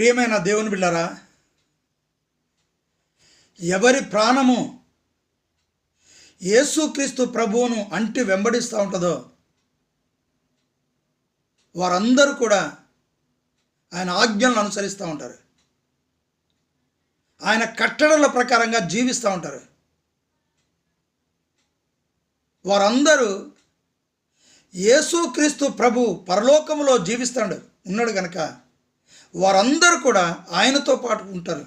ప్రియమైన దేవుని బిళ్ళరా ఎవరి ప్రాణము యేసుక్రీస్తు ప్రభువును అంటి వెంబడిస్తూ ఉంటుందో వారందరూ కూడా ఆయన ఆజ్ఞలను అనుసరిస్తూ ఉంటారు. ఆయన కట్టడల ప్రకారంగా జీవిస్తూ ఉంటారు. వారందరూ యేసుక్రీస్తు ప్రభు పరలోకములో జీవిస్తాడు. ఉన్నాడు కనుక వారందరూ కూడా ఆయనతో పాటు ఉంటారు.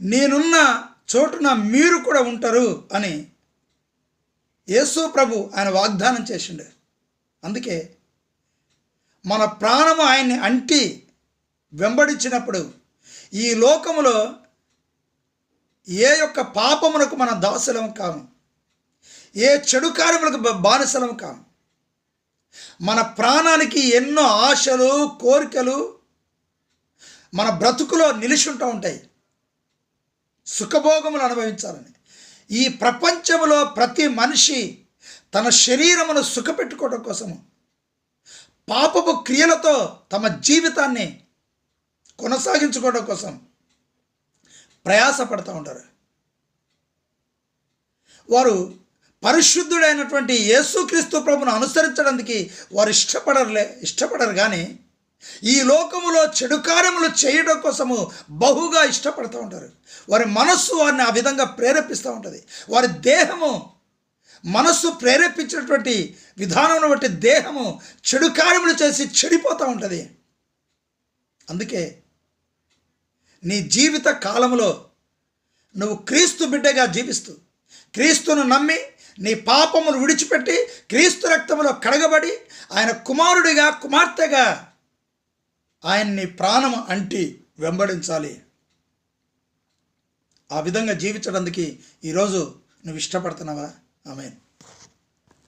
నేనున్న చోటున మీరు కూడా ఉంటారు అని యేసు ప్రభు ఆయన వాగ్దానం చేసిండు. అందుకే మన ప్రాణము ఆయన్ని అంటి వెంబడించినప్పుడు ఈ లోకములో ఏ యొక్క పాపమునకు మన దాసులం కాము? ఏ చెడు కార్యములకు బానిసలం కాము? మన ప్రాణానికి ఎన్నో ఆశలు కోరికలు మన బ్రతుకులో నిలిచి ఉంటా ఉంటాయి. సుఖభోగములు అనుభవించాలని. ఈ ప్రపంచంలో ప్రతి మనిషి తన శరీరమును సుఖపెట్టుకోవడం కోసము పాపపు క్రియలతో తమ జీవితాన్ని కొనసాగించుకోవడం కోసం ప్రయాసపడుతూ ఉంటారు. వారు పరిశుద్ధుడైనటువంటి యేసుక్రీస్తు ప్రభును అనుసరించడానికి వారు ఇష్టపడరులే ఇష్టపడరు కానీ ఈ లోకములో చెడు కార్యములు చేయడం కోసము బహుగా ఇష్టపడుతూ ఉంటారు. వారి మనస్సు వారిని ఆ విధంగా ప్రేరేపిస్తూ ఉంటుంది. వారి దేహము మనస్సు ప్రేరేపించినటువంటి విధానం బట్టి దేహము చెడు కార్యములు చేసి చెడిపోతూ ఉంటుంది. అందుకే నీ జీవిత కాలములో నువ్వు క్రీస్తు బిడ్డగా జీవిస్తూ క్రీస్తును నమ్మి నీ పాపమును విడిచిపెట్టి క్రీస్తు రక్తములో కడగబడి ఆయన కుమారుడిగా కుమార్తెగా ఆయన్ని ప్రాణం అంటి వెంబడించాలి. ఆ విధంగా జీవించడానికి ఈరోజు నువ్వు ఇష్టపడుతున్నావా? ఆమె